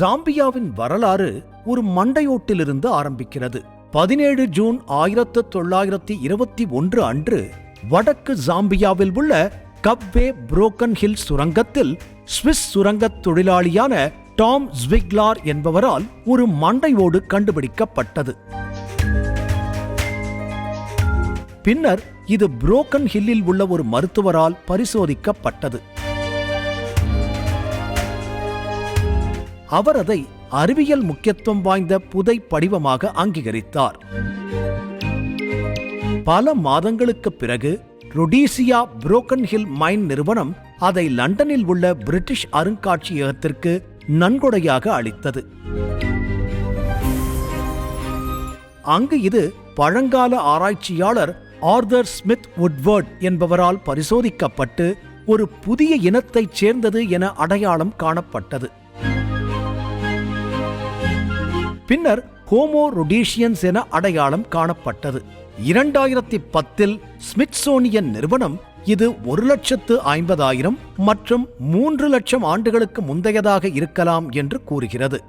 ஜாம்பியாவின் வரலாறு ஒரு மண்டையோட்டிலிருந்து ஆரம்பிக்கிறது. பதினேழு ஜூன் ஆயிரத்து தொள்ளாயிரத்தி இருபத்தி ஒன்று அன்று வடக்கு ஜாம்பியாவில் உள்ள கப்வே புரோக்கன் ஹில் சுரங்கத்தில் சுவிஸ் சுரங்கத் தொழிலாளியான டாம் ஸ்விக்லார் என்பவரால் ஒரு மண்டையோடு கண்டுபிடிக்கப்பட்டது. பின்னர் இது புரோக்கன் ஹில்லில் உள்ள ஒரு மருத்துவரால் பரிசோதிக்கப்பட்டது. அவர் அதை அறிவியல் முக்கியத்துவம் வாய்ந்த புதை படிவமாக அங்கீகரித்தார். பல மாதங்களுக்குப் பிறகு ரொடீசியா புரோக்கன் ஹில் மைன் நிறுவனம் அதை லண்டனில் உள்ள பிரிட்டிஷ் அருங்காட்சியகத்திற்கு நன்கொடையாக அளித்தது. அங்கு இது பழங்கால ஆராய்ச்சியாளர் ஆர்தர் ஸ்மித் உட்வர்ட் என்பவரால் பரிசோதிக்கப்பட்டு ஒரு புதிய இனத்தைச் சேர்ந்தது என அடையாளம் காணப்பட்டது. பின்னர் ஹோமோ ரொடீஷியன்ஸ் என அடையாளம் காணப்பட்டது. இரண்டாயிரத்தி பத்தில் ஸ்மித்சோனியன் நிறுவனம் இது ஒரு லட்சத்து ஐம்பதாயிரம் மற்றும் மூன்று லட்சம் ஆண்டுகளுக்கு முந்தையதாக இருக்கலாம் என்று கூறுகிறது.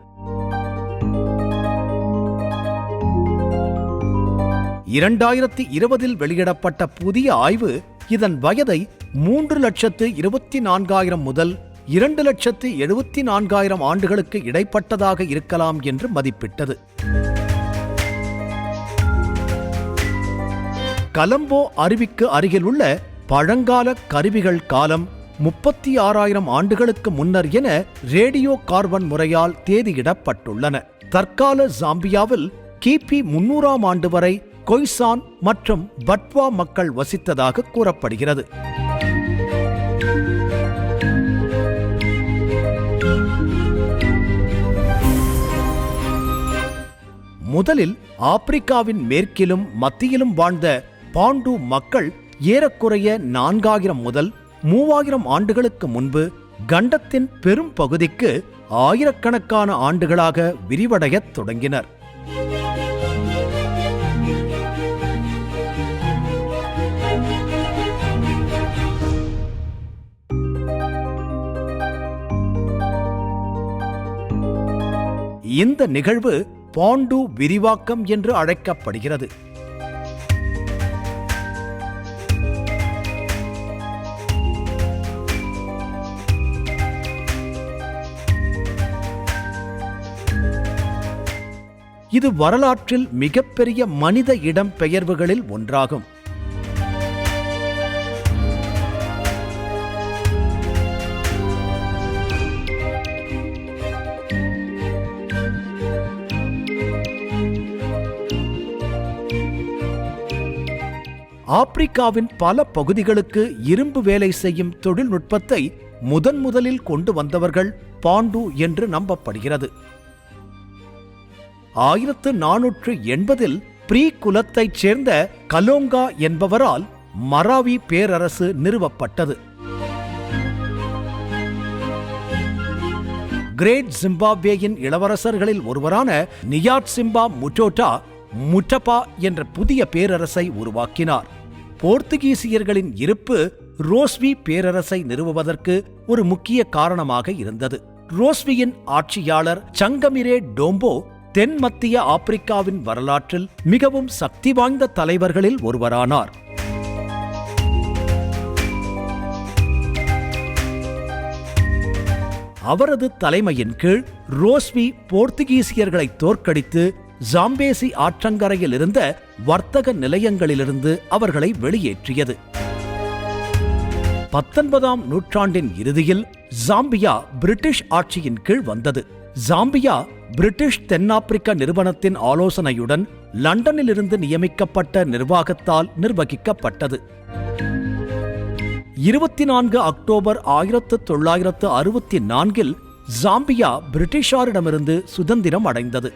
இரண்டாயிரத்தி இருபதில் வெளியிடப்பட்ட புதிய ஆய்வு இதன் வயதை மூன்று லட்சத்து இருபத்தி நான்காயிரம் முதல் இரண்டு லட்சத்து எழுபத்தி நான்காயிரம் ஆண்டுகளுக்கு இடைப்பட்டதாக இருக்கலாம் என்று மதிப்பிட்டது. கலம்போ அருவிக்கு அருகிலுள்ள பழங்கால கருவிகள் காலம் முப்பத்தி ஆறாயிரம் ஆண்டுகளுக்கு முன்னர் என ரேடியோ கார்பன் முறையால் தேதியிடப்பட்டுள்ளன. தற்கால ஜாம்பியாவில் கிபி முன்னூறாம் ஆண்டு வரை கொய்சான் மற்றும் பட்வா மக்கள் வசித்ததாக கூறப்படுகிறது. முதலில் ஆப்பிரிக்காவின் மேற்கிலும் மத்தியிலும் வாழ்ந்த பாண்டு மக்கள் ஏறக்குறைய நான்காயிரம் முதல் மூவாயிரம் ஆண்டுகளுக்கு முன்பு கண்டத்தின் பெரும் பகுதிக்கு ஆயிரக்கணக்கான ஆண்டுகளாக விரிவடையத் தொடங்கினர். இந்த நிகழ்வு பாண்டு விரிவாக்கம் என்று அழைக்கப்படுகிறது. இது வரலாற்றில் மிகப்பெரிய மனித இடம்பெயர்வுகளில் ஒன்றாகும். ஆப்பிரிக்காவின் பல பகுதிகளுக்கு இரும்பு வேலை செய்யும் தொழில்நுட்பத்தை முதன் முதலில் கொண்டு வந்தவர்கள் பாண்டு என்று நம்பப்படுகிறது. ஆயிரத்து நானூற்று எண்பதில் ப்ரீ குலத்தைச் சேர்ந்த கலோங்கா என்பவரால் மராவி பேரரசு நிறுவப்பட்டது. கிரேட் ஜிம்பாப்வேயின் இளவரசர்களில் ஒருவரான நியாட் சிம்பா முட்டோட்டா முட்டபா என்ற புதிய பேரரசை உருவாக்கினார். போர்த்துகீசியர்களின் இருப்பு ரோஸ்வி பேரரசை நிறுவுவதற்கு ஒரு முக்கிய காரணமாக இருந்தது. ரோஸ்வியின் ஆட்சியாளர் சங்கமிரே டோம்போ தென் மத்திய ஆப்பிரிக்காவின் வரலாற்றில் மிகவும் சக்தி வாய்ந்த தலைவர்களில் ஒருவரானார். அவரது தலைமையின் கீழ் ரோஸ்வி போர்த்துகீசியர்களை தோற்கடித்து ஜாம்பேசி ஆற்றங்கரையில் இருந்த வர்த்தக நிலையங்களிலிருந்து அவர்களை வெளியேற்றியது. பத்தொன்பதாம் நூற்றாண்டின் இறுதியில் ஜாம்பியா பிரிட்டிஷ் ஆட்சியின் கீழ் வந்தது. ஜாம்பியா பிரிட்டிஷ் தென்னாப்பிரிக்க நிறுவனத்தின் ஆலோசனையுடன் லண்டனிலிருந்து நியமிக்கப்பட்ட நிர்வாகத்தால் நிர்வகிக்கப்பட்டது. இருபத்தி நான்கு அக்டோபர் ஆயிரத்து தொள்ளாயிரத்து அறுபத்தி நான்கில் ஜாம்பியா பிரிட்டிஷாரிடமிருந்து சுதந்திரம் அடைந்தது.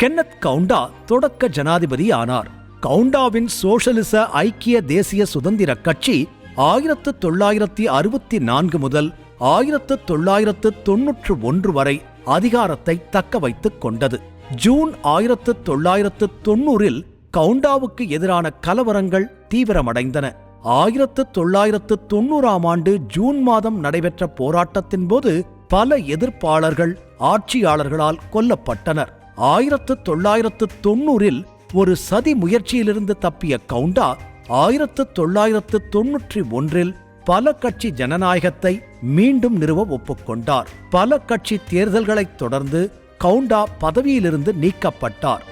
கென்னத் கவுண்டா தொடக்க ஜனாதிபதி ஆனார் கவுண்டாவின் சோஷலிச ஐக்கிய தேசிய சுதந்திர கட்சி ஆயிரத்து தொள்ளாயிரத்தி அறுபத்தி நான்கு முதல் ஆயிரத்து தொள்ளாயிரத்து தொன்னூற்று ஒன்று வரை அதிகாரத்தை தக்க வைத்துக் கொண்டது. ஜூன் ஆயிரத்து தொள்ளாயிரத்து தொன்னூறில் கவுண்டாவுக்கு எதிரான கலவரங்கள் தீவிரமடைந்தன. ஆயிரத்து தொள்ளாயிரத்து தொண்ணூறாம் ஆண்டு ஜூன் மாதம் நடைபெற்ற போராட்டத்தின் போது பல எதிர்ப்பாளர்கள் ஆட்சியாளர்களால் கொல்லப்பட்டனர். ஆயிரத்து தொள்ளாயிரத்து தொண்ணூறில் ஒரு சதி முயற்சியிலிருந்து தப்பிய கவுண்டா ஆயிரத்து தொள்ளாயிரத்து தொன்னூற்றி ஒன்றில் பல கட்சி ஜனநாயகத்தை மீண்டும் நிறுவ ஒப்புக்கொண்டார். பல கட்சி தேர்தல்களைத் தொடர்ந்து கவுண்டா பதவியிலிருந்து நீக்கப்பட்டார்.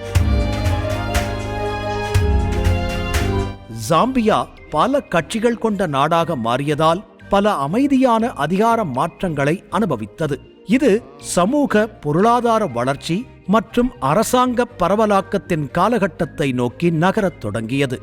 ஜாம்பியா பல கட்சிகள் கொண்ட நாடாக மாறியதால் பல அமைதியான அதிகார மாற்றங்களை அனுபவித்தது. இது சமூக பொருளாதார வளர்ச்சி மற்றும் அரசாங்க பரவலாக்கத்தின் காலகட்டத்தை நோக்கி நகரத் தொடங்கியது.